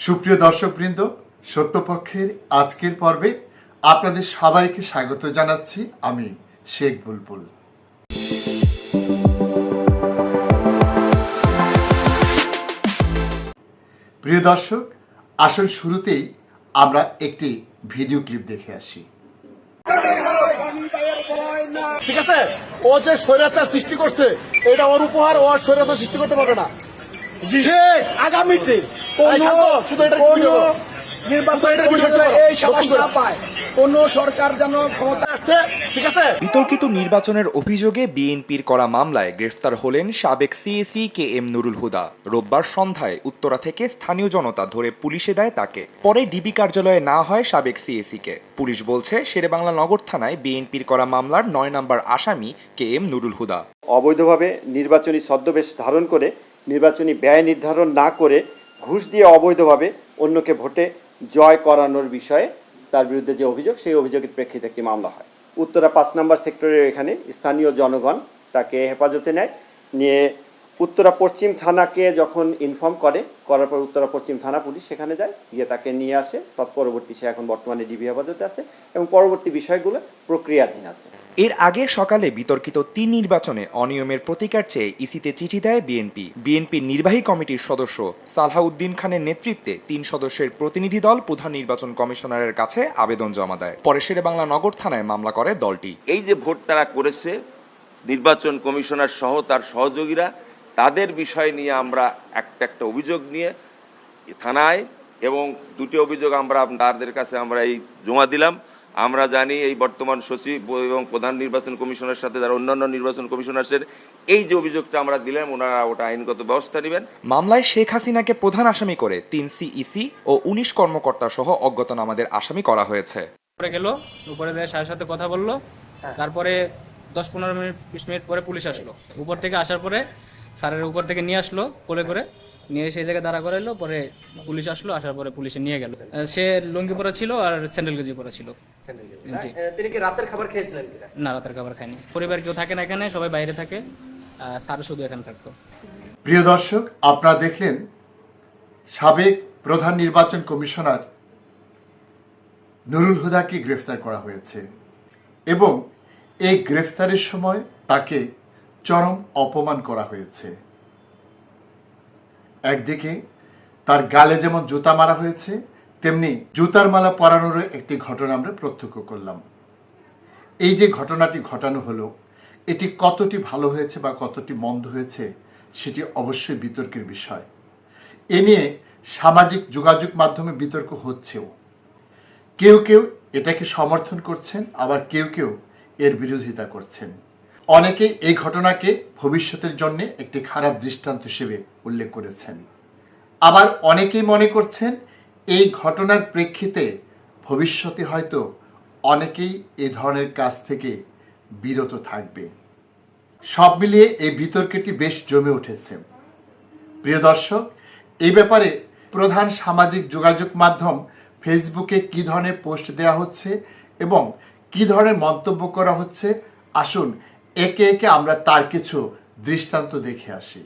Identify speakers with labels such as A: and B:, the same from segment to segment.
A: সুপ্রিয় দর্শকবৃন্দ, সত্যপক্ষের আজকের পর্বে আপনাদের সবাইকে স্বাগত জানাচ্ছি আমি শেখ বুলবুল। প্রিয় দর্শক, আসল শুরুতেই আমরা একটি ভিডিও ক্লিপ দেখে আসি।
B: ঠিক আছে? ও যে স্বৈরাচার সৃষ্টি করছে এটা ওর উপহার ও আর স্বৈরাচার সৃষ্টি করতে পারবে না। ঠিক আগামীতে শুধু এটা।
C: নির্বাচনের
B: শুধু এটা video
C: বিষয়ে
B: করো।
C: এই সাহস না পায়। কোন সরকার যেন ক্ষমতা
B: আসছে ঠিক আছে?
D: বিতর্কিত নির্বাচনের অভিযোগে বিএনপির করা মামলায় গ্রেফতার হলেন সাবেক CEC K M Nurul Huda. রোববার সন্ধ্যায় উত্তরা থেকে স্থানীয় জনতা ধরে পুলিশে দেয় তাকে। পরে ডিবি কার্যালয়ে না হয় সাবেক সিএসি কে। পুলিশ বলছে শেরেবাংলা নগর থানায় বিএনপির করা মামলার নয় নম্বর আসামি কে এম নুরুল হুদা।
E: অবৈধভাবে নির্বাচনী ছদ্মবেশ ধারণ করে নির্বাচনী ব্যয় নির্ধারণ না করে ঘুষ দিয়ে অবৈধভাবে অন্যকে ভোটে জয় করানোর বিষয়ে তার বিরুদ্ধে যে অভিযোগ, সেই অভিযোগের প্রেক্ষিতে একটি মামলা হয়। উত্তরা পাঁচ নম্বর সেক্টরের এখানে স্থানীয় জনগণ তাকে হেফাজতে নেয়, নিয়ে উত্তরা পশ্চিম থানাকে যখন ইনফর্ম করে করার পর উত্তরা পশ্চিম থানা পুলিশ সেখানে যায় গিয়ে তাকে নিয়ে আসে। তৎপরবর্তী সে এখন বর্তমানে ডিবি হেফাজতে আছে এবং পরবর্তী বিষয়গুলো প্রক্রিয়াধীন আছে।
D: এর আগে সকালে বিতর্কিত তিন নির্বাচনে অনিয়মের প্রতিকার চেয়ে ইসিতে চিঠি দেয় বিএনপি। বিএনপির নির্বাহী কমিটির সদস্য সালহাউদ্দিন খানের নেতৃত্বে তিন সদস্যের প্রতিনিধি দল প্রধান নির্বাচন কমিশনারের কাছে আবেদন জমা দেয়। পরে শেরেবাংলা নগর থানায় মামলা করে দলটি।
F: এই যে ভোট তারা করেছে নির্বাচন কমিশনার সহ তার সহযোগীরা তাদের বিষয় নিয়ে আমরা একটা একটা অভিযোগ নিয়ে থানায় এবং দুটি অভিযোগ আমরা তাদের কাছে আমরা এই জমা দিলাম। আমরা জানি এই বর্তমান সচিব এবং প্রধান নির্বাচন কমিশনের সাথে যারা অন্যান্য নির্বাচন কমিশনার্সের এই যে অভিযোগটা আমরা দিলাম ওনারা ওটা আইনগত ব্যবস্থা নেবেন।
D: মামলায় শেখ হাসিনাকে প্রধান আসামি করে তিন সিইসি ও উনিশ কর্মকর্তা সহ অজ্ঞাতনামাদের আসামি করা হয়েছে।
G: উপরে গেল উপরে সাথে কথা বলল। তারপরে দশ পনেরো মিনিট বিশ মিনিট পরে পুলিশ আসলো। উপর থেকে আসার পরে স্যারের উপর থেকে নিয়ে আসলো কোলে করে। নিয়ে সেই জায়গায় দাঁড়া করাইলো পরে পুলিশ আসলো আসার পরে পুলিশে নিয়ে গেল। সে লুঙ্গি পরা ছিল আর স্যান্ডেল গেঞ্জি পরা ছিল।
C: তিনি কি রাতের খাবার খেয়েছিলেন
G: না রাতের খাবার খায়নি। পরিবার কেউ থাকে না এখানে সবাই বাইরে থাকে। আহ, স্যার শুধু এখানে থাকতো।
A: প্রিয় দর্শক আপনারা দেখলেন সাবেক প্রধান নির্বাচন কমিশনার নুরুল হুদাকে গ্রেফতার করা হয়েছে। এবং এই গ্রেফতারের সময় তাকে চরম অপমান করা হয়েছে। একদিকে তার গালে যেমন জুতা মারা হয়েছে, তেমনি জুতার মালা পরানোরও একটি ঘটনা আমরা প্রত্যক্ষ করলাম। এই যে ঘটনাটি ঘটানো হলো, এটি কতটি ভালো হয়েছে বা কতটি মন্দ হয়েছে, সেটি অবশ্যই বিতর্কের বিষয়। এ নিয়ে সামাজিক যোগাযোগ মাধ্যমে বিতর্ক হচ্ছেও। কেউ কেউ এটাকে সমর্থন করছেন, আবার কেউ কেউ এর বিরোধিতা করছেন। অনেকেই এই ঘটনাকে ভবিষ্যতের জন্য একটি খারাপ দৃষ্টান্ত হিসেবে উল্লেখ করেছেন। আবার অনেকেই মনে করছেন, এই ঘটনার প্রেক্ষিতে ভবিষ্যতে হয়তো অনেকেই এ ধরনের কাজ থেকে বিরত থাকবে। সব মিলিয়ে এই বিতর্কটি বেশ জমে উঠেছে। প্রিয় দর্শক, এই ব্যাপারে প্রধান সামাজিক যোগাযোগ মাধ্যম ফেসবুকে কি ধরনের পোস্ট দেওয়া হচ্ছে এবং কি ধরনের মন্তব্য করা হচ্ছে, আসুন একে একে আমরা তার কিছু দৃষ্টান্ত দেখে আসি।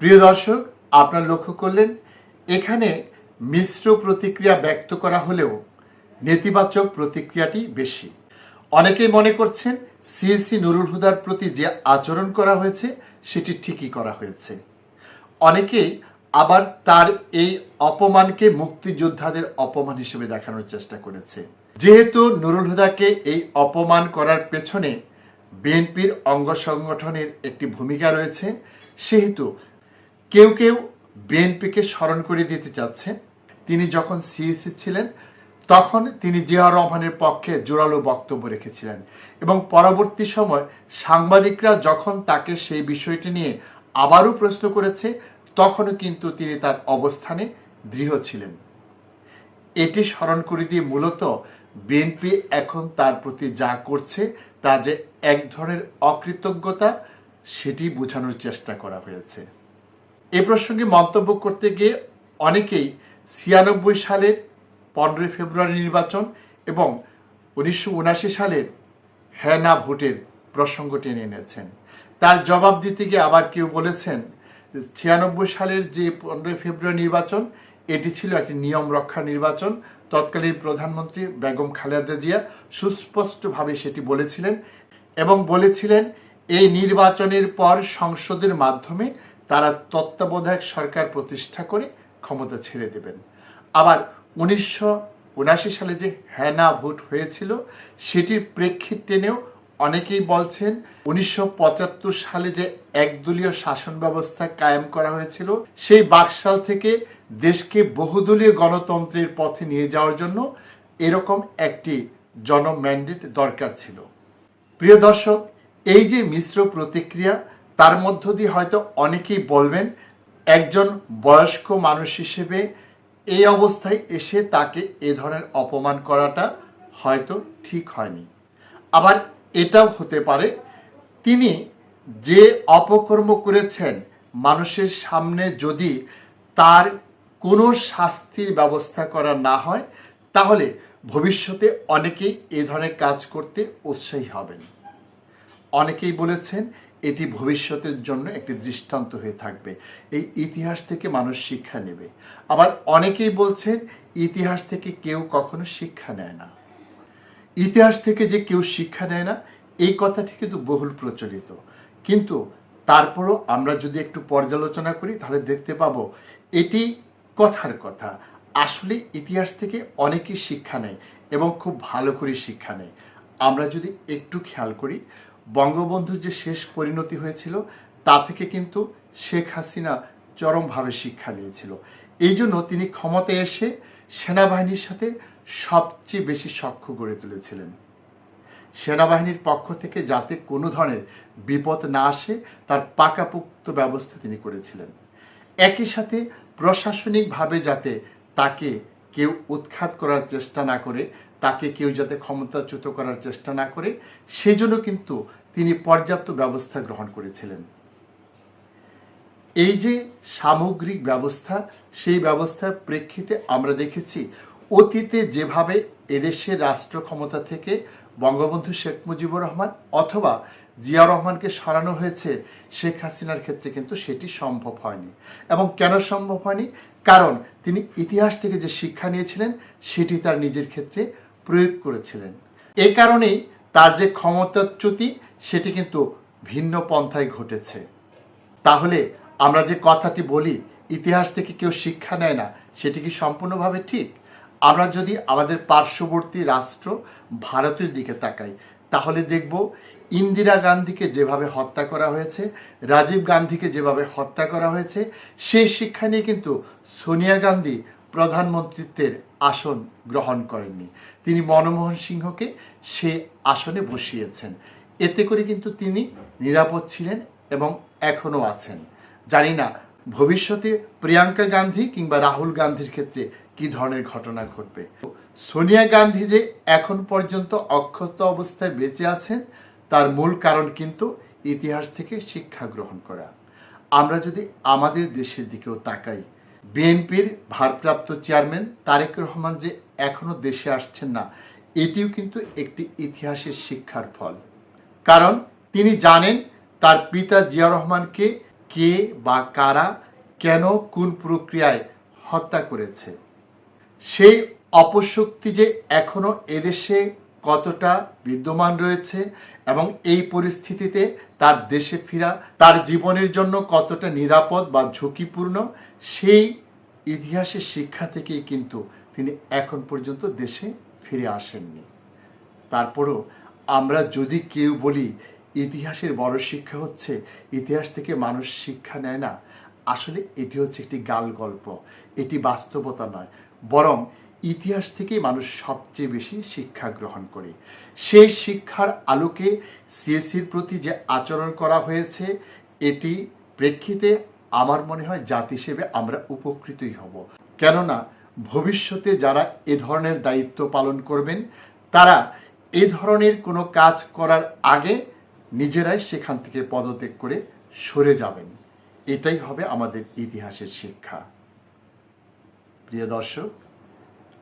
A: প্রিয় দর্শক, আপনার লক্ষ্য করলেন, এখানে মিশ্র প্রতিক্রিয়া ব্যক্ত করা হলেও নেতিবাচক প্রতিক্রিয়াটি বেশি। অনেকেই মনে করছেন সিএসসি নুরুল হুদার প্রতি যে আচরণ করা হয়েছে, সেটি ঠিকই করা হয়েছে। অনেকেই আবার তার এই অপমানকে মুক্তিযোদ্ধাদের অপমান হিসেবে দেখানোর চেষ্টা করেছে। যেহেতু নুরুল হুদাকে এই অপমান করার পেছনে বিএনপির অঙ্গ সংগঠনের একটি ভূমিকা রয়েছে, সেহেতু কেউ কেউ বিএনপিকে স্মরণ করে দিতে চাচ্ছে তিনি যখন সিএসি ছিলেন, তখন তিনি জিয়া রহমানের পক্ষে জোরালো বক্তব্য রেখেছিলেন এবং পরবর্তী সময় সাংবাদিকরা যখন তাকে সেই বিষয়টি নিয়ে আবারও প্রশ্ন করেছে, তখনও কিন্তু তিনি তার অবস্থানে দৃঢ় ছিলেন। এটি স্মরণ করে দিয়ে মূলত বিএনপি এখন তার প্রতি যা করছে, তা যে এক ধরনের অকৃতজ্ঞতা, সেটি বোঝানোর চেষ্টা করা হয়েছে। এ প্রসঙ্গে মন্তব্য করতে গিয়ে অনেকেই ছিয়ানব্বই সালের পনেরোই ফেব্রুয়ারি নির্বাচন এবং উনিশশো উনাশি সালের হ্যাঁ না ভোটের প্রসঙ্গ টেনে এনেছেন। তার জবাব দিতে গিয়ে আবার কেউ বলেছেন, ছিয়ানব্বই সালের যে পনেরোই ফেব্রুয়ারি নির্বাচন, এটি ছিল একটি নিয়ম রক্ষা নির্বাচন। তৎকালীন প্রধানমন্ত্রী বেগম খালেদা জিয়া সুস্পষ্টভাবে সেটি বলেছিলেন এবং বলেছিলেন, এই নির্বাচনের পর সংসদের মাধ্যমে তারা তত্ত্বাবধায়ক সরকার প্রতিষ্ঠা করে ক্ষমতা ছেড়ে দেবেন। আবার উনিশশো উনাশি সালে যে হ্যানা ভোট হয়েছিল, সেটির প্রেক্ষিত টেনেও অনেকেই বলছেন উনিশশো পঁচাত্তর সালে যে একদলীয় শাসন ব্যবস্থা কায়েম করা হয়েছিল, সেই বাকশাল থেকে দেশকে বহুদলীয় গণতন্ত্রের পথে নিয়ে যাওয়ার জন্য এরকম একটি জনম্যান্ডেট দরকার ছিল। প্রিয় দর্শক, এই যে মিশ্র প্রতিক্রিয়া তার মধ্য দিয়ে হয়তো অনেকেই বলবেন, একজন বয়স্ক মানুষ হিসেবে এই অবস্থায় এসে তাকে এ ধরনের অপমান করাটা হয়তো ঠিক হয়নি। আবার এটাও হতে পারে, তিনি যে অপকর্ম করেছেন, মানুষের সামনে যদি তার কোনো শাস্তির ব্যবস্থা করা না হয়, তাহলে ভবিষ্যতে অনেকেই এ ধরনের কাজ করতে উৎসাহী হবেন। অনেকেই বলেছেন এটি ভবিষ্যতের জন্য একটি দৃষ্টান্ত হয়ে থাকবে। এই ইতিহাস থেকে মানুষ শিক্ষা নেবে। আবার অনেকেই বলছেন, ইতিহাস থেকে কেউ কখনো শিক্ষা নেয় না। ইতিহাস থেকে যে কেউ শিক্ষা নেয় না, এই কথাটি কিন্তু বহুল প্রচলিত। কিন্তু তারপরও আমরা যদি একটু পর্যালোচনা করি, তাহলে দেখতে পাবো, এটি কথার কথা। আসলে ইতিহাস থেকে অনেকেই শিক্ষা নেয় এবং খুব ভালো করে শিক্ষা নেয়। আমরা যদি একটু খেয়াল করি বঙ্গবন্ধুর যে শেষ পরিণতি হয়েছিল, তা থেকে কিন্তু শেখ হাসিনা চরমভাবে শিক্ষা নিয়েছিল। এই জন্য তিনি ক্ষমতায় এসে সেনাবাহিনীর সাথে সবচেয়ে বেশি সখ্য গড়ে তুলেছিলেন। সেনাবাহিনীর পক্ষ থেকে যাতে কোনো ধরনের বিপদ না আসে, তার পাকাপোক্ত ব্যবস্থা তিনি করেছিলেন। একই সাথে প্রশাসনিকভাবে যাতে তাকে কেউ উৎখাত করার চেষ্টা না করে তাকে কেউ যাতে ক্ষমতাচ্যুত করার চেষ্টা না করে সেই জন্য কিন্তু তিনি পর্যাপ্ত ব্যবস্থা গ্রহণ করেছিলেন। এই যে সামগ্রিক ব্যবস্থা, সেই ব্যবস্থার প্রেক্ষিতে আমরা দেখেছি, অতীতে যেভাবে এদেশের রাষ্ট্র ক্ষমতা থেকে বঙ্গবন্ধু শেখ মুজিবুর রহমান অথবা জিয়া রহমানকে সরানো হয়েছে, শেখ হাসিনার ক্ষেত্রে কিন্তু সেটি সম্ভব হয়নি। এবং কেন সম্ভব হয়নি? কারণ তিনি ইতিহাস থেকে যে শিক্ষা নিয়েছিলেন, সেটি তার নিজের ক্ষেত্রে প্রয়োগ করেছিলেন। এ কারণেই তার যে ক্ষমতাচ্যুতি সেটি কিন্তু ভিন্ন পন্থায় ঘটেছে। তাহলে আমরা যে কথাটি বলি, ইতিহাস থেকে কেউ শিক্ষা নেয় না, সেটি কি সম্পূর্ণভাবে ঠিক? আমরা যদি আমাদের পার্শ্ববর্তী রাষ্ট্র ভারতের দিকে তাকাই, তাহলে দেখব ইন্দিরা গান্ধীকে যেভাবে হত্যা করা হয়েছে, রাজীব গান্ধীকে যেভাবে হত্যা করা হয়েছে, সেই শিক্ষা নিয়ে কিন্তু সোনিয়া গান্ধী প্রধানমন্ত্রিত্বের আসন গ্রহণ করেননি। তিনি মনমোহন সিংহকে সে আসনে বসিয়েছেন। এতে করে কিন্তু তিনি নিরাপদ ছিলেন এবং এখনও আছেন। জানি না ভবিষ্যতে প্রিয়াঙ্কা গান্ধী কিংবা রাহুল গান্ধীর ক্ষেত্রে কি ধরনের ঘটনা ঘটবে। সোনিয়া গান্ধী যে এখন পর্যন্ত অক্ষত অবস্থায় বেঁচে আছেন, তার মূল কারণ কিন্তু ইতিহাস থেকে শিক্ষা গ্রহণ করা। আমরা যদি আমাদের দেশের দিকেও তাকাই বিএনপির ভারপ্রাপ্ত চেয়ারম্যান তারেক রহমান যে এখনও দেশে আসছেন না, এটিও কিন্তু একটি ইতিহাসের শিক্ষার ফল। কারণ তিনি জানেন তার পিতা জিয়া রহমানকে কে বা কারা কেন কোন প্রক্রিয়ায় হত্যা করেছে। সেই অপশক্তি যে এখনও এদেশে কতটা বিদ্যমান রয়েছে এবং এই পরিস্থিতিতে তার দেশে ফেরা, তার জীবনের জন্য কতটা নিরাপদ বা ঝুঁকিপূর্ণ, সেই ইতিহাসের শিক্ষা থেকেই কিন্তু তিনি এখন পর্যন্ত দেশে ফিরে আসেননি। তারপরও আমরা যদি কেউ বলি, ইতিহাসের বড় শিক্ষা হচ্ছে, ইতিহাস থেকে মানুষ শিক্ষা নেয় না। আসলে এটি হচ্ছে একটি গাল গল্প এটি বাস্তবতা নয়। বরং ইতিহাস থেকে মানুষ সবচেয়ে বেশি শিক্ষা গ্রহণ করে। সেই শিক্ষার আলোকে সিএসির প্রতি যে আচরণ করা হয়েছে, এটি প্রেক্ষিতে আমার মনে হয় জাতি হিসেবে আমরা উপকৃতই হব। কেননা, ভবিষ্যতে যারা এ ধরনের দায়িত্ব পালন করবেন, তারা এ ধরনের কোনো কাজ করার আগে নিজেরাই সেখান থেকে পদত্যাগ করে সরে যাবেন। এটাই হবে আমাদের ইতিহাসের শিক্ষা। প্রিয় দর্শক